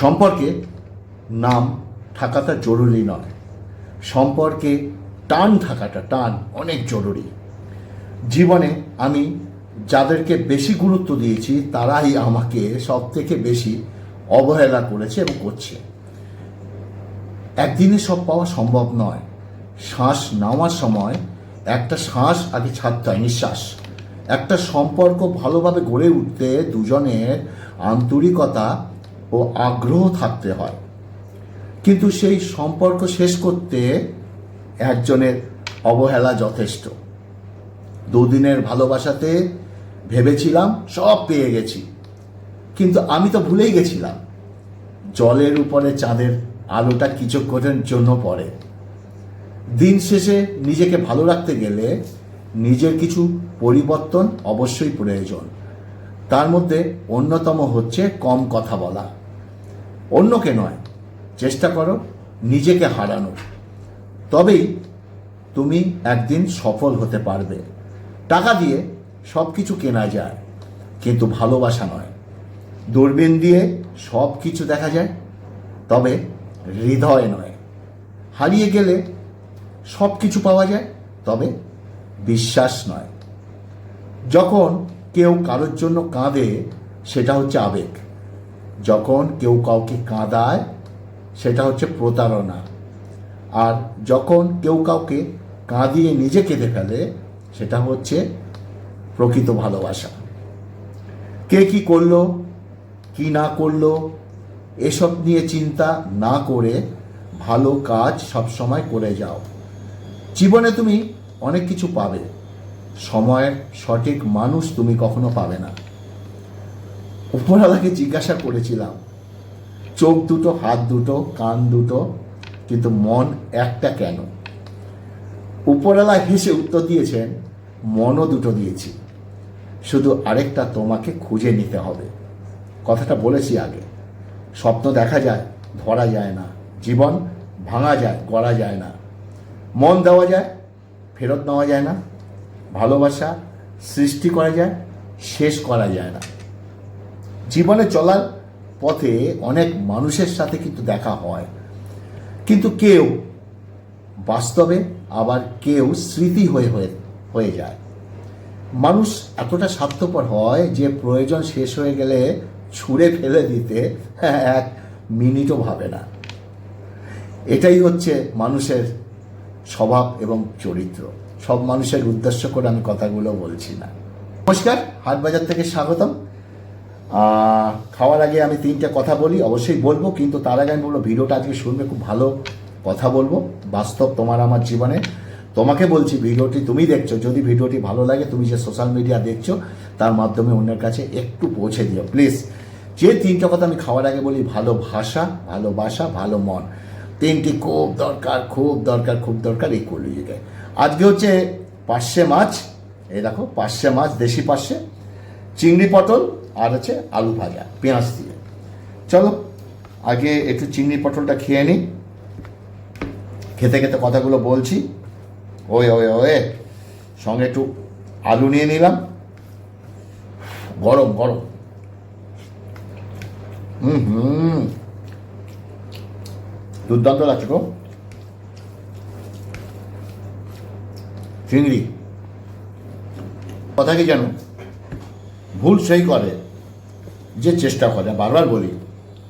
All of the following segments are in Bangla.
সম্পর্কে নাম থাকাটা জরুরি নয়। সম্পর্কে টান থাকাটা, টান অনেক জরুরি। জীবনে আমি যাদেরকে বেশি গুরুত্ব দিয়েছি, তারাই আমাকে সব থেকে বেশি অবহেলা করেছে এবং করছে। একদিনে সব পাওয়া সম্ভব নয়। শ্বাস নেওয়ার সময় একটা শ্বাস আগে ছাড়তে হয়, নিঃশ্বাস। একটা সম্পর্ক ভালোভাবে গড়ে উঠতে দুজনের আন্তরিকতা ও আগ্রহ থাকতে হয়। কিন্তু সেই সম্পর্ক শেষ করতে একজনের অবহেলা যথেষ্ট। দুদিনের ভালোবাসাতে ভেবেছিলাম, সব পেয়ে গেছি। কিন্তু আমি তো ভুলেই গেছিলাম। জলের উপরে চাঁদের আলোটা কিছুক্ষণের জন্য পড়ে। দিন শেষে নিজেকে ভালো রাখতে গেলে নিজের কিছু পরিবর্তন অবশ্যই প্রয়োজন। তার মধ্যে অন্যতম হচ্ছে কম কথা বলা। অন্যকে নয়, চেষ্টা করো নিজেকে হারানোর। তবেই তুমি একদিন সফল হতে পারবে। টাকা দিয়ে সব কিছু কেনা যায়, কিন্তু ভালোবাসা নয়। দূরবীন দিয়ে সব কিছু দেখা যায়, তবে হৃদয় নয়। হারিয়ে গেলে সব কিছু পাওয়া যায়, তবে বিশ্বাস নয়। যখন কেউ কারোর জন্য কাঁদে, সেটা হচ্ছে আবেগ। যখন কেউ কাউকে কাঁদায়, সেটা হচ্ছে প্রতারণা। আর যখন কেউ কাউকে কাঁদিয়ে নিজে কেঁদে ফেলে, সেটা হচ্ছে প্রকৃত ভালোবাসা। কে কি করল, কি না করল, এসব নিয়ে চিন্তা না করে ভালো কাজ সবসময় করে যাও। জীবনে তুমি অনেক কিছু পাবে। সময়ের সঠিক মানুষ তুমি কখনো পাবে না। উপরওয়ালাকে জিজ্ঞাসা করেছিলাম, চোখ দুটো, হাত দুটো, কান দুটো, কিন্তু মন একটা কেন? উপরওয়ালা হেসে উত্তর দিয়েছেন, মনও দুটো দিয়েছি, শুধু আরেকটা তোমাকে খুঁজে নিতে হবে। কথাটা বলেছি আগে। স্বপ্ন দেখা যায়, ধরা যায় না। জীবন ভাঙা যায়, গড়া যায় না। মন দেওয়া যায়, ফেরত নেওয়া যায় না। ভালোবাসা সৃষ্টি করা যায়, শেষ করা যায় না। জীবনে চলার পথে অনেক মানুষের সাথে কিন্তু দেখা হয়। কিন্তু কেউ বাস্তবে আবার কেউ স্মৃতি হয়ে হয়ে হয়ে যায়। মানুষ এতটা স্বার্থপর হয় যে প্রয়োজন শেষ হয়ে গেলে ছুঁড়ে ফেলে দিতে এক মিনিটও ভাবে না। এটাই হচ্ছে মানুষের স্বভাব এবং চরিত্র। সব মানুষের উদ্দেশ্য করে আমি কথাগুলো বলছি না। নমস্কার, হাটবাজার থেকে স্বাগতম। খাওয়ার আগে আমি তিনটে কথা বলি, অবশ্যই বলব, কিন্তু তার আগে আমি বলব, ভিডিওটা আজকে শুনবে, খুব ভালো কথা বলব, বাস্তব তোমার আমার জীবনে। তোমাকে বলছি, ভিডিওটি তুমি দেখছ, যদি ভিডিওটি ভালো লাগে, তুমি যে সোশ্যাল মিডিয়া দেখছ, তার মাধ্যমে অন্যের কাছে একটু পৌঁছে দিও প্লিজ যে তিনটে কথা আমি খাওয়ার আগে বলি, ভালো ভাষা ভালোবাসা ভালো মন। তিনটি খুব দরকার খুব দরকার খুব দরকার, এই কলিযুগে আজকে হচ্ছে পার্শে মাছ, এই দেখো, পার্শে মাছ, দেশি পার্শে। চিংড়ি পটল আর হচ্ছে আলু ভাজা, পেঁয়াজ দিয়ে। চলো, আগে একটু চিংড়ি পটলটা খেয়ে নিই। খেতে খেতে কথাগুলো বলছি। ওই ওই ওয়ে, সঙ্গে একটু আলু নিয়ে নিলাম। গরম গরম। হুম হুম। দুর্দান্ত লাগছে গো। চিংড়ি। কথা কি জানো? ভুল সেই করে। যে চেষ্টা করে, বারবার বলি,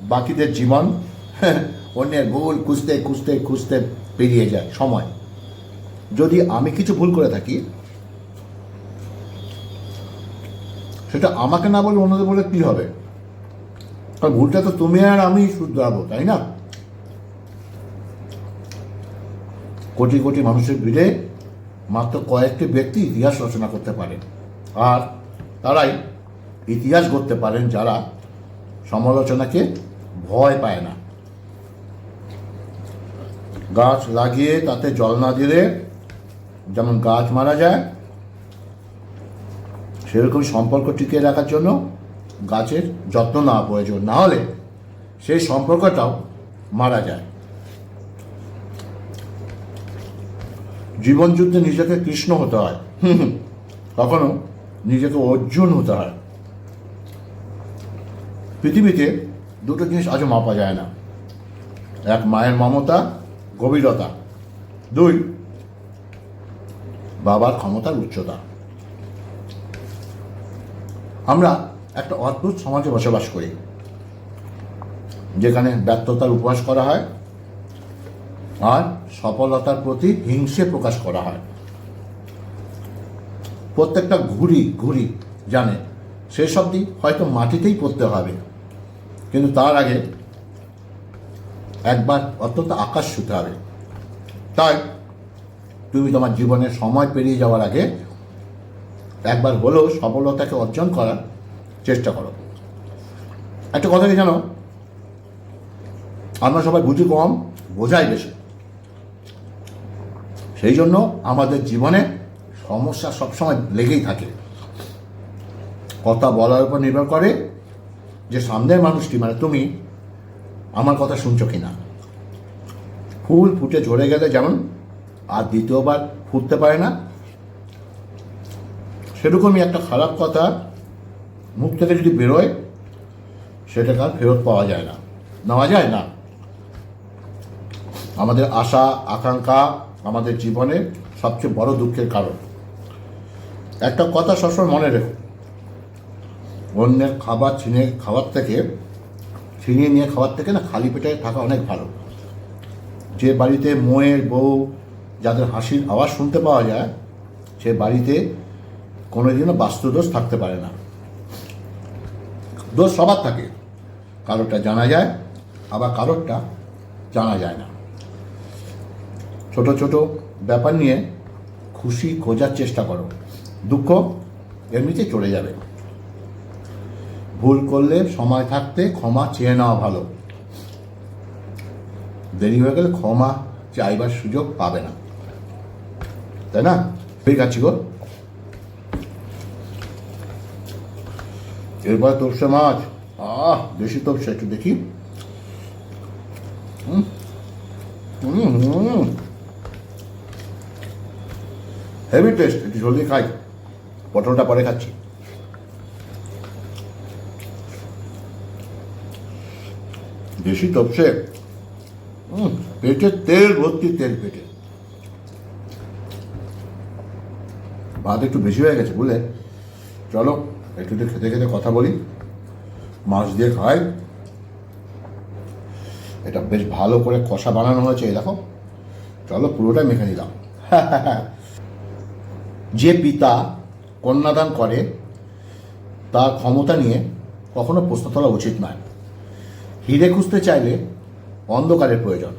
বাকিদের জীবন অন্যের ভুল খুঁজতে খুঁজতে খুঁজতে পেরিয়ে যায়, সময়। যদি আমি কিছু ভুল করে থাকি, সেটা আমাকে না বলে অন্যদের বলে কী হবে? আর ভুলটা তো তুমি আর আমি শুধরাবো তাই না? কোটি কোটি মানুষের ভিড়ে মাত্র কয়েকটি ব্যক্তি ইতিহাস রচনা করতে পারে আর তারাই ইতিহাস গড়তে পারেন যারা সমালোচনাকে ভয় পায় না। গাছ লাগিয়ে তাতে জল না দিলে যেমন গাছ মারা যায়, সেরকম সম্পর্ক টিকিয়ে রাখার জন্য গাছের যত্ন নেওয়া প্রয়োজন। না হলে সেই সম্পর্কটাও মারা যায়। জীবন যুদ্ধে নিজেকে কৃষ্ণ হতে হয়। কখনো নিজেকে অর্জুন হতে হয়। পৃথিবীতে দুটো জিনিস আজও মাপা যায় না। এক, মায়ের মমতা, গভীরতা। দুই, বাবার ক্ষমতার উচ্চতা। আমরা একটা অদ্ভুত সমাজে বসবাস করি, যেখানে ব্যর্থতার উপহাস করা হয় আর সফলতার প্রতি হিংসে প্রকাশ করা হয়। প্রত্যেকটা ঘুড়ি ঘুড়ি জানে শেষ অবধি হয়তো মাটিতেই পড়তে হবে। কিন্তু তার আগে একবার অত্যন্ত আকাশ ছুতে হবে। তাই তুমি তোমার জীবনে সময় পেরিয়ে যাওয়ার আগে একবার হলেও সফলতাকে অর্জন করার চেষ্টা করো। একটা কথা কি জানো? আমরা সবাই বুঝি কম, বোঝাই বেশি। সেই জন্য আমাদের জীবনে সমস্যা সবসময় লেগেই থাকে। কথা বলার উপর নির্ভর করে যে সামনের মানুষটি মানে তুমি, আমার কথা শুনছো কিনা? ফুল ফুটে ঝরে গেলে যেমন, আর দ্বিতীয়বার ফুটতে পারে না। সেরকমই একটা খারাপ কথা মুখ থেকে যদি বেরোয়, সেটাকে আর ফেরত পাওয়া যায় না। নেওয়া যায় না। আমাদের আশা, আকাঙ্ক্ষা, আমাদের জীবনের সবচেয়ে বড় দুঃখের কারণ। একটা কথা সবসময় মনে রেখো অন্যের খাবার ছিনিয়ে খাওয়ার থেকে, ছিনিয়ে নিয়ে খাওয়ার থেকে না খালি পেটে থাকা অনেক ভালো। যে বাড়িতে মোয়ের বউ যাদের হাসির আওয়াজ শুনতে পাওয়া যায়, সে বাড়িতে কোনোদিনও বাস্তুদোষ থাকতে পারে না। দোষ সবার থাকে। কারোরটা জানা যায়, আবার কারোরটা জানা যায় না। ছোট ছোট ব্যাপার নিয়ে খুশি খোঁজার চেষ্টা করো। দুঃখ এমনিতে চলে যাবে। ভুল করলে সময় থাকতে ক্ষমা চেয়ে নেওয়া ভালো। দেরি হয়ে গেলে ক্ষমা চাইবার সুযোগ পাবে না। তাই না? ঠিক আছে গো। এরপরে তোপসে মাছ। আহ, বেশি তোপসে একটু দেখি। হেভি টেস্ট একটু জলদি খাই। পটলটা পরে খাচ্ছি। বেশি তপসে? পেটে তেল ভর্তি তেল পেটে। ভাত একটু বেশি হয়ে গেছে, বুঝলে? চলো, একটু একটু খেতে খেতে কথা বলি। মাছ দিয়ে খাই। এটা বেশ ভালো করে কষা বানানো হয়েছে, এই দেখো। চলো, পুরোটাই মেখে নিলাম। যে পিতা কন্যাদান করে, তার ক্ষমতা নিয়ে কখনো প্রশ্ন তোলা উচিত নয়। হিরে খুঁজতে চাইলে অন্ধকারের প্রয়োজন।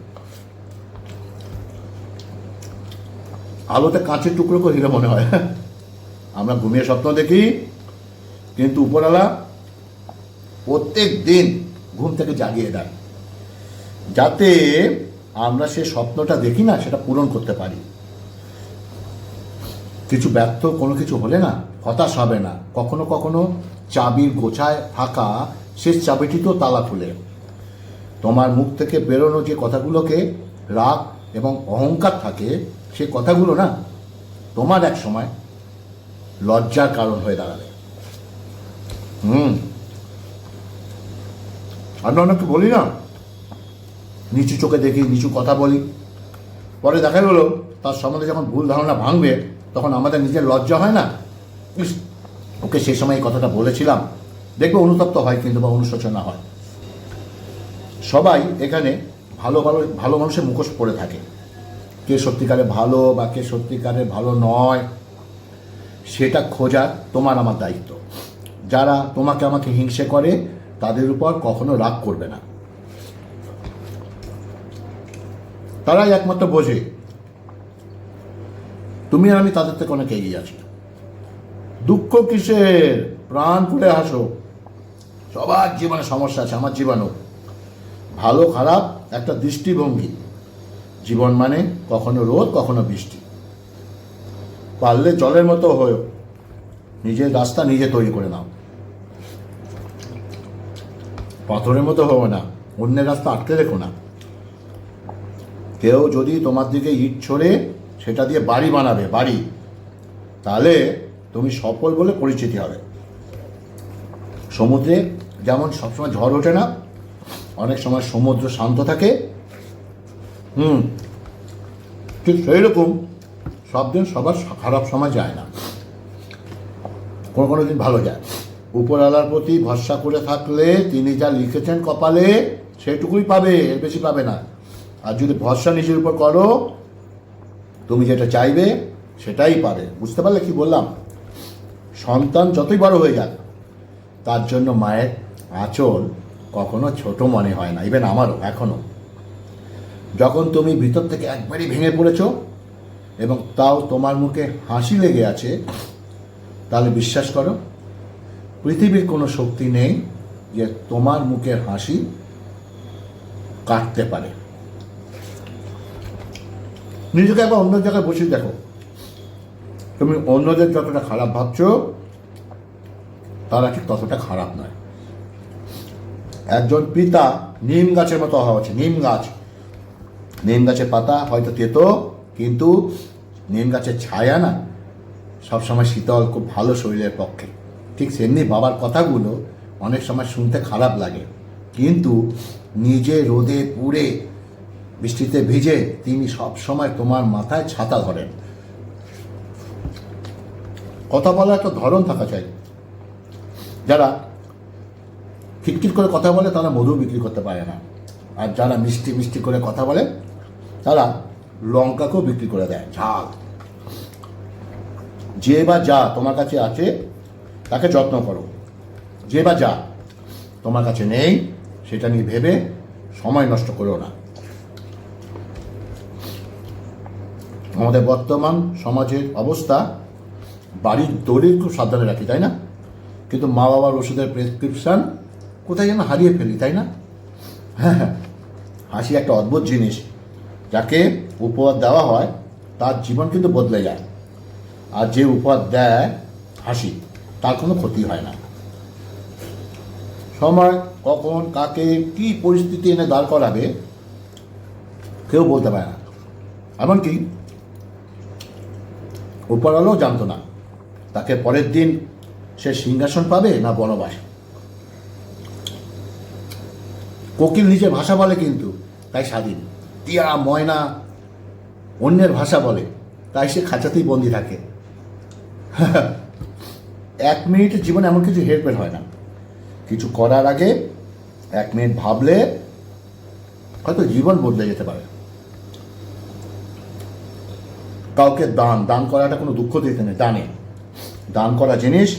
আলোতে কাঁচের টুকরো করে হিরে মনে হয়। আমরা ঘুমিয়ে স্বপ্ন দেখি, কিন্তু উপরওয়ালা প্রত্যেক দিন ঘুম থেকে জাগিয়ে দেয়। যাতে আমরা সে স্বপ্নটা দেখি না, সেটা পূরণ করতে পারি। কিছু ব্যর্থ কোনো কিছু হলে না, হতাশ হবে না। কখনো কখনো চাবির গোছায় থাকা শেষ চাবিটি তো তালা খুলে। তোমার মুখ থেকে বেরোনো যে কথাগুলোকে রাগ এবং অহংকার থাকে, সে কথাগুলো না তোমার এক সময় লজ্জার কারণ হয়ে দাঁড়াবে। হুম। আমি অনেককে বলি না? নিচু চোখে দেখি, নিচু কথা বলি। পরে দেখা গেলো, তার সম্বন্ধে যখন ভুল ধারণা ভাঙবে, তখন আমাদের নিজের লজ্জা হয় না? ওকে সেই সময় এই কথাটা বলেছিলাম। দেখবে অনুতপ্ত হয়, কিন্তু বা অনুশোচনা হয়। সবাই এখানে ভালো ভালো ভালো মানুষের মুখোশ পড়ে থাকে। কে সত্যিকারে ভালো বা কে সত্যিকারে ভালো নয়, সেটা খোঁজার তোমার আমার দায়িত্ব। যারা তোমাকে আমাকে হিংসে করে, তাদের উপর কখনো রাগ করবে না। তারাই একমাত্র বোঝে, তুমি আর আমি তাদের থেকে অনেক এগিয়ে আছি। দুঃখ কিসের? প্রাণ খুলে হাসো। সবার জীবনে সমস্যা আছে, আমার জীবনেও। ভালো, খারাপ, একটা দৃষ্টিভঙ্গি। জীবন মানে কখনো রোদ, কখনো বৃষ্টি। পারলে জলের মতো হয়েও, নিজের রাস্তা নিজে তৈরি করে নাও। পাথরের মতো হও না, অন্যের রাস্তা আটকে রেখো না। কেউ যদি তোমার দিকে ইট ছড়ে সেটা দিয়ে বাড়ি বানাবে, বাড়ি, তাহলে তুমি সফল বলে পরিচিতি হবে। সমুদ্রে যেমন সবসময় ঝড় ওঠে না অনেক সময় সমুদ্র শান্ত থাকে। হুম। ঠিক সেই রকম সব দিন সবার খারাপ সময় যায় না। কোনো কোনো দিন ভালো যায়। উপরওয়ালার প্রতি ভরসা করে থাকলে তিনি যা লিখেছেন কপালে সেটুকুই পাবে, এর বেশি পাবে না। আর যদি ভরসা নিজের উপর করো, তুমি যেটা চাইবে সেটাই পাবে। বুঝতে পারলে কি বললাম? সন্তান যতই বড় হয়ে যাক, তার জন্য মায়ের আঁচল কখনো ছোট মনে হয় না ইভেন আমারও এখনও যখন তুমি ভিতর থেকে একবারই ভেঙে পড়েছ এবং তাও তোমার মুখে হাসি লেগে আছে, তাহলে বিশ্বাস করো, পৃথিবীর কোনো শক্তি নেই যে তোমার মুখের হাসি কাটতে পারে। নিজেকে একবার অন্য জায়গায় বসে দেখো। তুমি অন্যদের যতটা খারাপ ভাবছ, তারা ঠিক ততটা খারাপ নয়। একজন পিতা নিম গাছের মতো হওয়া উচিত নিম গাছ। নিম গাছের পাতা হয়তো তেতো, কিন্তু নিম গাছের ছায়া না, সবসময় শীতল, খুব ভালো শরীরের পক্ষে। ঠিক সেমনি বাবার কথাগুলো অনেক সময় শুনতে খারাপ লাগে। কিন্তু নিজে রোদে পুড়ে বৃষ্টিতে ভিজে তিনি সব সময় তোমার মাথায় ছাতা ধরেন। কথা বলার একটা ধরন থাকা চাই। যারা খিটখিট করে কথা বলে তারা মধু বিক্রি করতে পারে না। আর যারা মিষ্টি মিষ্টি করে কথা বলে, তারা লঙ্কাকেও বিক্রি করে দেয়, ঝাল। যে বা যা তোমার কাছে আছে, তাকে যত্ন করো। যে বা যা তোমার কাছে নেই, সেটা নিয়ে ভেবে সময় নষ্ট করো না। আমাদের বর্তমান সমাজের অবস্থা, বাড়ির দড়ির খুব সাবধানে রাখি, তাই না? কিন্তু মা বাবার ওষুধের প্রেসক্রিপশান কোথায় যেন হারিয়ে ফেলি, তাই না? হ্যাঁ হ্যাঁ। হাসি একটা অদ্ভুত জিনিস, যাকে উপহার দেওয়া হয়, তার জীবন কিন্তু বদলে যায়। আর যে উপহার দেয় হাসি, তার কোনো ক্ষতি হয় না। সময় কখন, কাকে, কি পরিস্থিতি এনে দাঁড় করাবে, কেউ বলতে পারে না। এমনকি উপরালাও জানতো না, তাকে পরের দিন সে সিংহাসন পাবে না বনবাস। কোকিল নিজে ভাষা বলে কিন্তু, তাই স্বাধীন। টিয়া, ময়না, অন্যের ভাষা বলে, তাই সে খাঁচাতেই বন্দি থাকে। এক মিনিটের জীবনে এমন কিছু হেরফের হয় না। কিছু করার আগে এক মিনিট ভাবলে হয়তো জীবন বদলে যেতে পারে। কাউকে দান দান করাটা কোনো দুঃখ দিতে নেই, দানে। দান করা জিনিস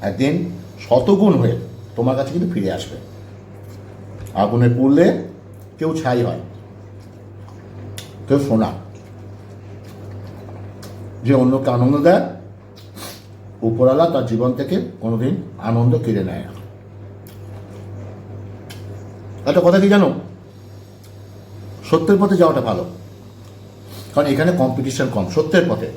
একদিন শতগুণ হয়ে তোমার কাছে কিন্তু ফিরে আসবে। আগুনে পুড়লে কেউ ছাই হয়, কেউ সোনা। যে অন্যকে আনন্দ দেয় উপরালা তার জীবন থেকে কোনোদিন আনন্দ কেড়ে নেয় একটা কথা কি জানো? সত্যের পথে যাওয়াটা ভালো। কারণ এখানে কম্পিটিশন কম, সত্যের পথে।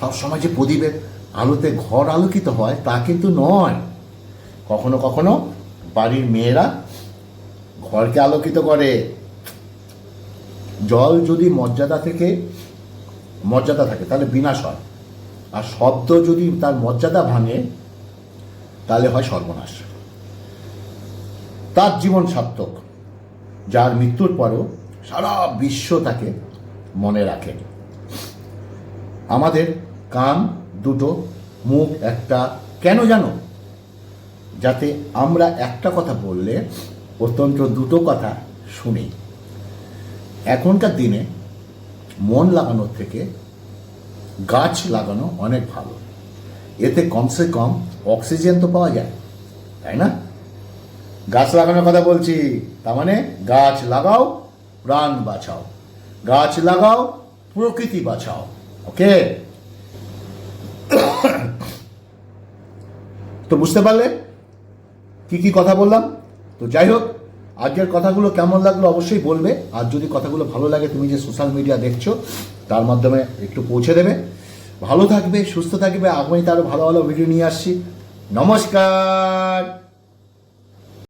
সব সময় যে প্রদীপের আলোতে ঘর আলোকিত হয় তা কিন্তু নয়। কখনো কখনো বাড়ির মেয়েরা ঘরকে আলোকিত করে। জল যদি মর্যাদা থেকে, মর্যাদা থাকে, তাহলে বিনাশ হয়। আর শব্দ যদি তার মর্যাদা ভাঙে, তাহলে হয় সর্বনাশ। তার জীবন সার্থক, যার মৃত্যুর পরও সারা বিশ্ব তাকে মনে রাখে। আমাদের কান দুটো, মুখ একটা, কেন জানো? যাতে আমরা একটা কথা বললে অত্যন্ত দুটো কথা শুনি। এখনকার দিনে মন লাগানোর থেকে গাছ লাগানো অনেক ভালো। এতে কমসে কম অক্সিজেন তো পাওয়া যায়, তাই না? গাছ লাগানোর কথা বলছি, তার মানে গাছ লাগাও, প্রাণ বাঁচাও। গাছ লাগাও, প্রকৃতি বাঁচাও ওকে তো বুঝতে পারলে? কি কি কথা বললাম? তো যাই হোক, আজকের কথাগুলো কেমন লাগল অবশ্যই বলবে। আর যদি কথাগুলো ভালো লাগে, তুমি যে সোশ্যাল মিডিয়া দেখছ, তার মাধ্যমে একটু পৌঁছে দেবে। ভালো থাকবে, সুস্থ থাকবে। আগামীতে আরও ভালো ভালো ভিডিও নিয়ে আসছি। নমস্কার!